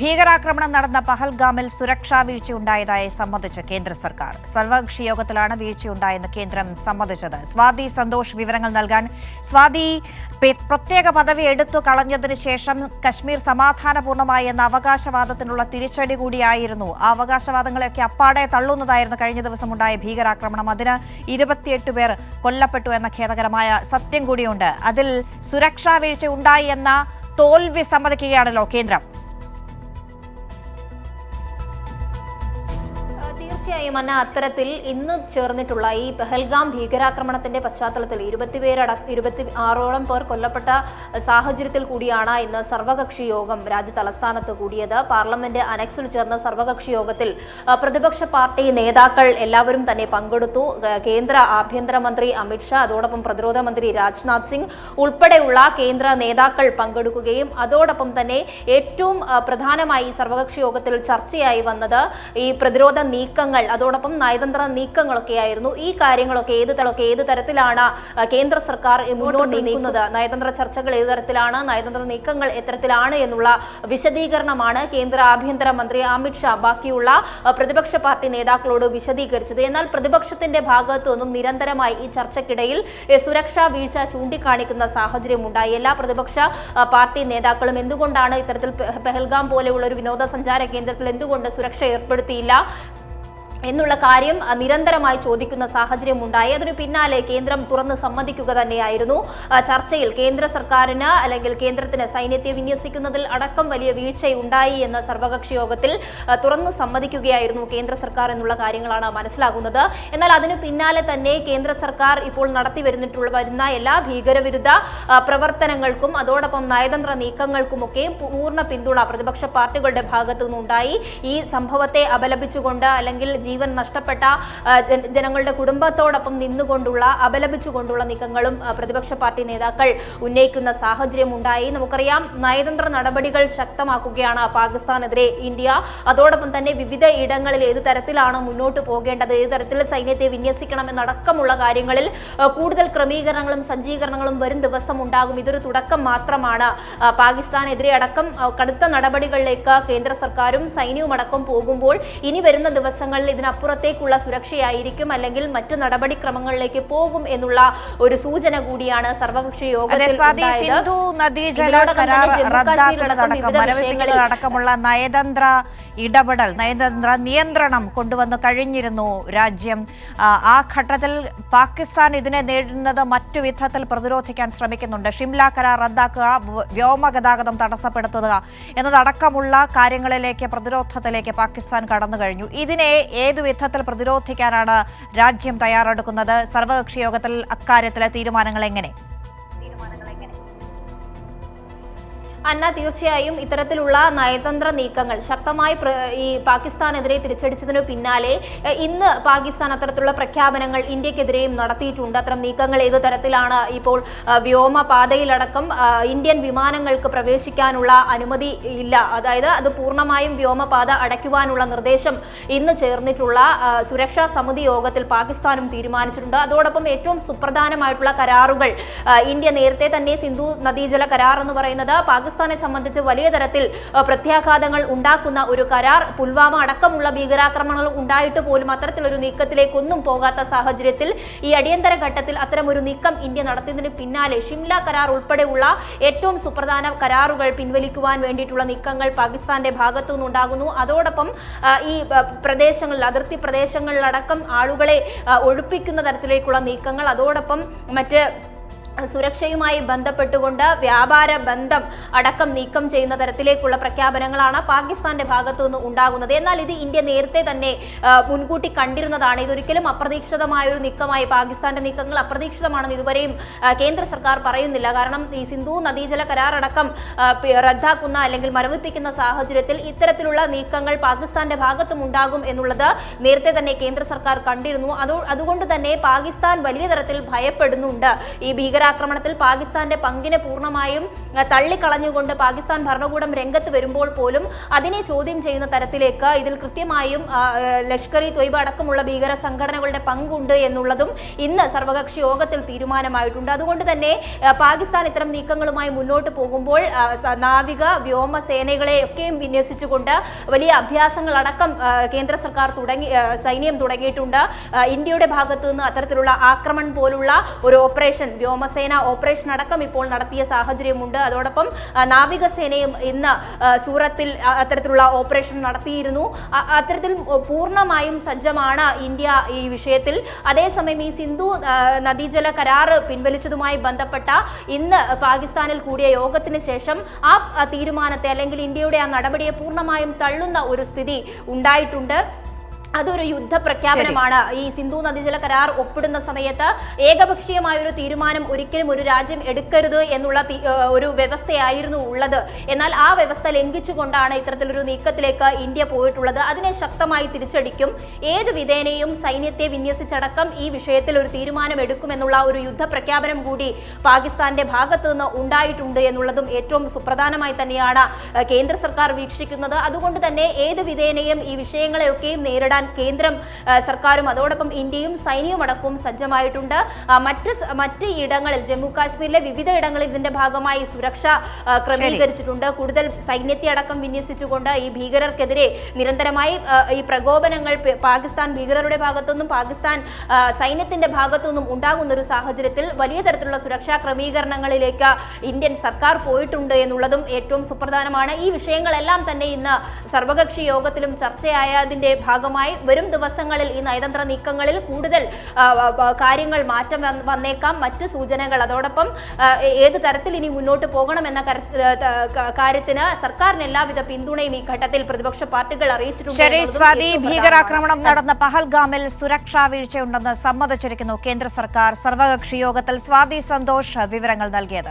ഭീകരാക്രമണം നടന്ന പഹൽഗാമിൽ സുരക്ഷാ വീഴ്ചയുണ്ടായതായി സമ്മതിച്ച കേന്ദ്ര സർക്കാർ. സർവകക്ഷി യോഗത്തിലാണ് വീഴ്ചയുണ്ടായെന്ന് കേന്ദ്രം സമ്മതിച്ചത്. സ്വാതി സന്തോഷ് വിവരങ്ങൾ നൽകാൻ സ്വാതി പ്രത്യേക പദവി എടുത്തു കളഞ്ഞതിനു ശേഷം കശ്മീർ സമാധാനപൂർണമായി എന്ന അവകാശവാദത്തിനുള്ള തിരിച്ചടി കൂടിയായിരുന്നു. ആ അവകാശവാദങ്ങളെയൊക്കെ അപ്പാടെ തള്ളുന്നതായിരുന്നു കഴിഞ്ഞ ദിവസം ഉണ്ടായ ഭീകരാക്രമണം. അതിന് ഇരുപത്തിയെട്ട് പേർ കൊല്ലപ്പെട്ടു എന്ന ഖേദകരമായ സത്യം കൂടിയുണ്ട്. അതിൽ സുരക്ഷാ വീഴ്ച ഉണ്ടായി എന്ന തോൽവി സമ്മതിക്കുകയാണല്ലോ കേന്ദ്രം. തീർച്ചയായും അന്ന അത്തരത്തിൽ ഇന്ന് ചേർന്നിട്ടുള്ള ഈ പെഹൽഗാം ഭീകരാക്രമണത്തിന്റെ പശ്ചാത്തലത്തിൽ ഇരുപത്തിപേരട ഇരുപത്തി ആറോളം പേർ കൊല്ലപ്പെട്ട സാഹചര്യത്തിൽ കൂടിയാണ് ഇന്ന് സർവകക്ഷി യോഗം രാജ്യ തലസ്ഥാനത്ത് കൂടിയത്. പാർലമെന്റ് അനക്സിൽ ചേർന്ന സർവകക്ഷി യോഗത്തിൽ പ്രതിപക്ഷ പാർട്ടി നേതാക്കൾ എല്ലാവരും തന്നെ പങ്കെടുത്തു. കേന്ദ്ര ആഭ്യന്തരമന്ത്രി അമിത്ഷാ അതോടൊപ്പം പ്രതിരോധ മന്ത്രി രാജ്നാഥ് സിംഗ് ഉൾപ്പെടെയുള്ള കേന്ദ്ര നേതാക്കൾ പങ്കെടുക്കുകയും അതോടൊപ്പം തന്നെ ഏറ്റവും പ്രധാനമായി സർവകക്ഷി യോഗത്തിൽ ചർച്ചയായി വന്നത് ഈ പ്രതിരോധ നീക്കങ്ങൾ അതോടൊപ്പം നയതന്ത്ര നീക്കങ്ങളൊക്കെയായിരുന്നു. ഈ കാര്യങ്ങളൊക്കെ ഏത് തലമൊക്കെ ഏത് തരത്തിലാണ് കേന്ദ്ര സർക്കാർ മുന്നോട്ട് നീക്കുന്നത്? നയതന്ത്ര ചർച്ചകൾ ഏത് തരത്തിലാണ് നയതന്ത്ര നീക്കങ്ങൾ എത്തരത്തിലാണ് എന്നുള്ള വിശദീകരണമാണ് കേന്ദ്ര ആഭ്യന്തര മന്ത്രി അമിത്ഷാ ബാക്കിയുള്ള പ്രതിപക്ഷ പാർട്ടി നേതാക്കളോട് വിശദീകരിച്ചത്. എന്നാൽ പ്രതിപക്ഷത്തിന്റെ ഭാഗത്തു നിന്നും നിരന്തരമായി ഈ ചർച്ചയ്ക്കിടയിൽ സുരക്ഷാ വീഴ്ച ചൂണ്ടിക്കാണിക്കുന്ന സാഹചര്യം ഉണ്ടായി എല്ലാ പ്രതിപക്ഷ പാർട്ടി നേതാക്കളും എന്തുകൊണ്ടാണ് ഇത്തരത്തിൽ പെഹൽഗാം പോലെയുള്ള ഒരു വിനോദസഞ്ചാര കേന്ദ്രത്തിൽ എന്തുകൊണ്ട് സുരക്ഷ ഏർപ്പെടുത്തിയില്ല? എന്നുള്ള കാര്യം നിരന്തരമായി ചോദിക്കുന്ന സാഹചര്യം ഉണ്ടായി അതിനു പിന്നാലെ കേന്ദ്രം തുറന്ന് സമ്മതിക്കുക തന്നെയായിരുന്നു. ചർച്ചയിൽ കേന്ദ്ര സർക്കാരിന് അല്ലെങ്കിൽ കേന്ദ്രത്തിന് സൈന്യത്തെ വിന്യസിക്കുന്നതിൽ അടക്കം വലിയ വീഴ്ചയുണ്ടായി എന്ന സർവകക്ഷി യോഗത്തിൽ തുറന്ന് സമ്മതിക്കുകയായിരുന്നു കേന്ദ്ര സർക്കാർ എന്നുള്ള കാര്യങ്ങളാണ് മനസ്സിലാകുന്നത്. എന്നാൽ അതിനു പിന്നാലെ തന്നെ കേന്ദ്ര സർക്കാർ ഇപ്പോൾ നടത്തി വരുന്നിട്ടുള്ള വരുന്ന എല്ലാ ഭീകരവിരുദ്ധ പ്രവർത്തനങ്ങൾക്കും അതോടൊപ്പം നയതന്ത്ര നീക്കങ്ങൾക്കുമൊക്കെ പൂർണ പിന്തുണ പ്രതിപക്ഷ പാർട്ടികളുടെ ഭാഗത്തു നിന്നുണ്ടായി ഈ സംഭവത്തെ അപലപിച്ചുകൊണ്ട് അല്ലെങ്കിൽ ജീവൻ നഷ്ടപ്പെട്ട ജനങ്ങളുടെ കുടുംബത്തോടൊപ്പം നിന്നുകൊണ്ടുള്ള അപലപിച്ചുകൊണ്ടുള്ള നീക്കങ്ങളും പ്രതിപക്ഷ പാർട്ടി നേതാക്കൾ ഉന്നയിക്കുന്ന സാഹചര്യം ഉണ്ടായി നമുക്കറിയാം നയതന്ത്ര നടപടികൾ ശക്തമാക്കുകയാണ് പാകിസ്ഥാനെതിരെ ഇന്ത്യ. അതോടൊപ്പം തന്നെ വിവിധ ഇടങ്ങളിൽ ഏത് തരത്തിലാണ് മുന്നോട്ട് പോകേണ്ടത് ഏത് തരത്തിൽ സൈന്യത്തെ വിന്യസിക്കണമെന്നടക്കമുള്ള കാര്യങ്ങളിൽ കൂടുതൽ ക്രമീകരണങ്ങളും സജ്ജീകരണങ്ങളും വരും ദിവസം ഉണ്ടാകും ഇതൊരു തുടക്കം മാത്രമാണ്. പാകിസ്ഥാനെതിരെ അടക്കം കടുത്ത നടപടികളിലേക്ക് കേന്ദ്ര സർക്കാരും സൈന്യവും അടക്കം പോകുമ്പോൾ ഇനി വരുന്ന ദിവസങ്ങളിൽ ഇതിനപ്പുറത്തേക്കുള്ള സുരക്ഷയായിരിക്കും അല്ലെങ്കിൽ മറ്റു നടപടിക്രമങ്ങളിലേക്ക് പോകും എന്നുള്ള ഒരു സൂചന കൂടിയാണ് സർവകക്ഷി യോഗത്തിൽ നയതന്ത്ര ഇടപെടൽ നയതന്ത്ര നിയന്ത്രണം കൊണ്ടുവന്നു കഴിഞ്ഞിരുന്നു രാജ്യം. ആ, ഘട്ടത്തിൽ പാകിസ്ഥാൻ ഇതിനെ നേരിടുന്നത് മറ്റു വിധത്തിൽ പ്രതിരോധിക്കാൻ ശ്രമിക്കുന്നുണ്ട്. ഷിംല കരാർ റദ്ദാക്കുക വ്യോമ വ്യോമഗതാഗതം തടസ്സപ്പെടുത്തുക എന്നതടക്കമുള്ള കാര്യങ്ങളിലേക്ക് പ്രതിരോധത്തിലേക്ക് പാകിസ്ഥാൻ കടന്നു കഴിഞ്ഞു. ഇതിനെ ഏതു വിധത്തിൽ പ്രതിരോധിക്കാനാണ് രാജ്യം തയ്യാറെടുക്കുന്നത്? സർവകക്ഷി യോഗത്തിൽ അക്കാര്യത്തിലെ തീരുമാനങ്ങൾ എങ്ങനെ? അന്ന തീർച്ചയായും ഇത്തരത്തിലുള്ള നയതന്ത്ര നീക്കങ്ങൾ ശക്തമായി ഈ പാകിസ്ഥാനെതിരെ തിരിച്ചടിച്ചതിനു പിന്നാലെ ഇന്ന് പാകിസ്ഥാൻ അത്തരത്തിലുള്ള പ്രഖ്യാപനങ്ങൾ ഇന്ത്യക്കെതിരെയും നടത്തിയിട്ടുണ്ട്. അത്തരം നീക്കങ്ങൾ ഏത് തരത്തിലാണ് ഇപ്പോൾ വ്യോമപാതയിലടക്കം ഇന്ത്യൻ വിമാനങ്ങൾക്ക് പ്രവേശിക്കാനുള്ള അനുമതി ഇല്ല. അതായത് അത് പൂർണമായും വ്യോമപാത അടയ്ക്കുവാനുള്ള നിർദ്ദേശം ഇന്ന് ചേർന്നിട്ടുള്ള സുരക്ഷാ സമിതി യോഗത്തിൽ പാകിസ്ഥാനും തീരുമാനിച്ചിട്ടുണ്ട്. അതോടൊപ്പം ഏറ്റവും സുപ്രധാനമായിട്ടുള്ള കരാറുകൾ ഇന്ത്യ നേരത്തെ തന്നെ സിന്ധു നദീജല കരാർ എന്ന് പറയുന്നത് പാകിസ്ഥാനെ സംബന്ധിച്ച് വലിയ തരത്തിൽ പ്രത്യാഘാതങ്ങൾ ഉണ്ടാക്കുന്ന ഒരു കരാർ പുൽവാമ അടക്കമുള്ള ഭീകരാക്രമണങ്ങൾ ഉണ്ടായിട്ട് പോലും അത്തരത്തിലൊരു നീക്കത്തിലേക്കൊന്നും പോകാത്ത സാഹചര്യത്തിൽ ഈ അടിയന്തര ഘട്ടത്തിൽ അത്തരം ഒരു നീക്കം ഇന്ത്യ നടത്തിയതിന് പിന്നാലെ ഷിംല കരാർ ഉൾപ്പെടെയുള്ള ഏറ്റവും സുപ്രധാന കരാറുകൾ പിൻവലിക്കുവാൻ വേണ്ടിയിട്ടുള്ള നീക്കങ്ങൾ പാകിസ്ഥാന്റെ ഭാഗത്തു നിന്നുണ്ടാകുന്നു. അതോടൊപ്പം ഈ പ്രദേശങ്ങളിൽ അതിർത്തി പ്രദേശങ്ങളിലടക്കം ആളുകളെ ഒഴിപ്പിക്കുന്ന തരത്തിലേക്കുള്ള നീക്കങ്ങൾ അതോടൊപ്പം മറ്റ് സുരക്ഷയുമായി ബന്ധപ്പെട്ടുകൊണ്ട് വ്യാപാര ബന്ധം അടക്കം നീക്കം ചെയ്യുന്ന തരത്തിലേക്കുള്ള പ്രഖ്യാപനങ്ങളാണ് പാകിസ്ഥാന്റെ ഭാഗത്തു നിന്ന് ഉണ്ടാകുന്നത്. എന്നാൽ ഇത് ഇന്ത്യ നേരത്തെ തന്നെ മുൻകൂട്ടി കണ്ടിരുന്നതാണ്. ഇതൊരിക്കലും അപ്രതീക്ഷിതമായ ഒരു നീക്കമായി പാകിസ്ഥാന്റെ നീക്കങ്ങൾ അപ്രതീക്ഷിതമാണെന്ന് ഇതുവരെയും കേന്ദ്ര സർക്കാർ പറയുന്നില്ല. കാരണം ഈ സിന്ധു നദീജല കരാർ അടക്കം റദ്ദാക്കുന്ന അല്ലെങ്കിൽ മരവിപ്പിക്കുന്ന സാഹചര്യത്തിൽ ഇത്തരത്തിലുള്ള നീക്കങ്ങൾ പാകിസ്ഥാന്റെ ഭാഗത്തും ഉണ്ടാകും എന്നുള്ളത് നേരത്തെ തന്നെ കേന്ദ്ര സർക്കാർ കണ്ടിരുന്നു. അതോ അതുകൊണ്ട് തന്നെ പാകിസ്ഥാൻ വലിയ തരത്തിൽ ഭയപ്പെടുന്നുണ്ട്. ഈ ഭീകരാക്രമണം ഭീകരാക്രമണത്തിൽ പാകിസ്ഥാന്റെ പങ്കിനെ പൂർണമായും തള്ളിക്കളഞ്ഞുകൊണ്ട് പാകിസ്ഥാൻ ഭരണകൂടം രംഗത്ത് വരുമ്പോൾ പോലും അതിനെ ചോദ്യം ചെയ്യുന്ന തരത്തിലേക്ക് ഇതിൽ കൃത്യമായും ലഷ്കർ ഇ തൊയ്ബ അടക്കമുള്ള ഭീകര സംഘടനകളുടെ പങ്കുണ്ട് എന്നുള്ളതും ഇന്ന് സർവകക്ഷി യോഗത്തിൽ തീരുമാനമായിട്ടുണ്ട്. അതുകൊണ്ട് തന്നെ പാകിസ്ഥാൻ ഇത്തരം നീക്കങ്ങളുമായി മുന്നോട്ട് പോകുമ്പോൾ നാവിക വ്യോമസേനകളെ ഒക്കെയും വിന്യസിച്ചുകൊണ്ട് വലിയ അഭ്യാസങ്ങളടക്കം കേന്ദ്ര സർക്കാർ തുടങ്ങി സൈന്യം തുടങ്ങിയിട്ടുണ്ട്. ഇന്ത്യയുടെ ഭാഗത്തു നിന്ന് അത്തരത്തിലുള്ള ആക്രമണം പോലുള്ള ഒരു ഓപ്പറേഷൻ വ്യോമസേന ഓപ്പറേഷൻ അടക്കം ഇപ്പോൾ നടത്തിയ സാഹചര്യമുണ്ട്. അതോടൊപ്പം നാവികസേനയും ഇന്ന് സൂറത്തിൽ അത്തരത്തിലുള്ള ഓപ്പറേഷൻ നടത്തിയിരുന്നു. അത്തരത്തിൽ പൂർണമായും സജ്ജമാണ് ഇന്ത്യ ഈ വിഷയത്തിൽ. അതേസമയം ഈ സിന്ധു നദീജല കരാറ് പിൻവലിച്ചതുമായി ബന്ധപ്പെട്ട ഇന്ന് പാകിസ്ഥാനിൽ കൂടിയ യോഗത്തിന് ശേഷം ആ തീരുമാനത്തെ അല്ലെങ്കിൽ ഇന്ത്യയുടെ ആ നടപടിയെ പൂർണമായും തള്ളുന്ന ഒരു സ്ഥിതി ഉണ്ടായിട്ടുണ്ട്. അതൊരു യുദ്ധ പ്രഖ്യാപനമാണ് ഈ സിന്ധു നദീജല കരാർ ഒപ്പിടുന്ന സമയത്ത് ഏകപക്ഷീയമായ ഒരു തീരുമാനം ഒരിക്കലും ഒരു രാജ്യം എടുക്കരുത് എന്നുള്ള ഒരു വ്യവസ്ഥയായിരുന്നു ഉള്ളത്. എന്നാൽ ആ വ്യവസ്ഥ ലംഘിച്ചുകൊണ്ടാണ് ഇത്തരത്തിലൊരു നീക്കത്തിലേക്ക് ഇന്ത്യ പോയിട്ടുള്ളത്. അതിനെ ശക്തമായി തിരിച്ചടിക്കും. ഏത് വിധേനയും സൈന്യത്തെ വിന്യസിച്ചടക്കം ഈ വിഷയത്തിൽ ഒരു തീരുമാനം എടുക്കുമെന്നുള്ള ഒരു യുദ്ധ പ്രഖ്യാപനം കൂടി പാകിസ്ഥാന്റെ ഭാഗത്തു നിന്ന് ഉണ്ടായിട്ടുണ്ട് എന്നുള്ളതും ഏറ്റവും സുപ്രധാനമായി തന്നെയാണ് കേന്ദ്ര സർക്കാർ വീക്ഷിക്കുന്നത്. അതുകൊണ്ട് തന്നെ ഏത് വിധേനയും ഈ വിഷയങ്ങളെയൊക്കെയും നേരിടാൻ കേന്ദ്രം സർക്കാരും അതോടൊപ്പം ഇന്ത്യയും സൈന്യവും അടക്കവും സജ്ജമായിട്ടുണ്ട്. മറ്റ് മറ്റ് ഇടങ്ങളിൽ ജമ്മു കാശ്മീരിലെ വിവിധ ഇടങ്ങളിൽ ഇതിന്റെ ഭാഗമായി സുരക്ഷ ക്രമീകരിച്ചിട്ടുണ്ട്. കൂടുതൽ സൈന്യത്തെ അടക്കം വിന്യസിച്ചുകൊണ്ട് ഈ ഭീകരർക്കെതിരെ നിരന്തരമായി ഈ പ്രകോപനങ്ങൾ പാകിസ്ഥാൻ ഭീകരരുടെ ഭാഗത്തുനിന്നും പാകിസ്ഥാൻ സൈന്യത്തിന്റെ ഭാഗത്തുനിന്നും ഉണ്ടാകുന്ന ഒരു സാഹചര്യത്തിൽ വലിയ തരത്തിലുള്ള സുരക്ഷാ ക്രമീകരണങ്ങളിലേക്ക് ഇന്ത്യൻ സർക്കാർ പോയിട്ടുണ്ട് എന്നുള്ളതും ഏറ്റവും സുപ്രധാനമാണ്. ഈ വിഷയങ്ങളെല്ലാം തന്നെ ഇന്ന് സർവകക്ഷി യോഗത്തിലും ചർച്ചയായതിന്റെ ഭാഗമായി വരും ദിവസങ്ങളിൽ ഈ നയതന്ത്ര നീക്കങ്ങളിൽ കൂടുതൽ കാര്യങ്ങൾ മാറ്റം വന്ന് വന്നേക്കാം. മറ്റ് സൂചനകൾ. അതോടൊപ്പം ഏത് തരത്തിൽ ഇനി മുന്നോട്ട് പോകണം എന്ന കാര്യത്തിന് സർക്കാരിന് എല്ലാവിധ പിന്തുണയും ഈ ഘട്ടത്തിൽ പ്രതിപക്ഷ പാർട്ടികൾ അറിയിച്ചിട്ടുണ്ട് ഭീകരാക്രമണം നടന്ന പഹൽഗാമിൽ സുരക്ഷാ വീഴ്ചയുണ്ടെന്ന് സമ്മതിച്ചിരിക്കുന്നു കേന്ദ്ര സർക്കാർ. സർവകക്ഷി യോഗത്തിൽ സ്വാതി സന്തോഷ് വിവരങ്ങൾ നൽകിയത്.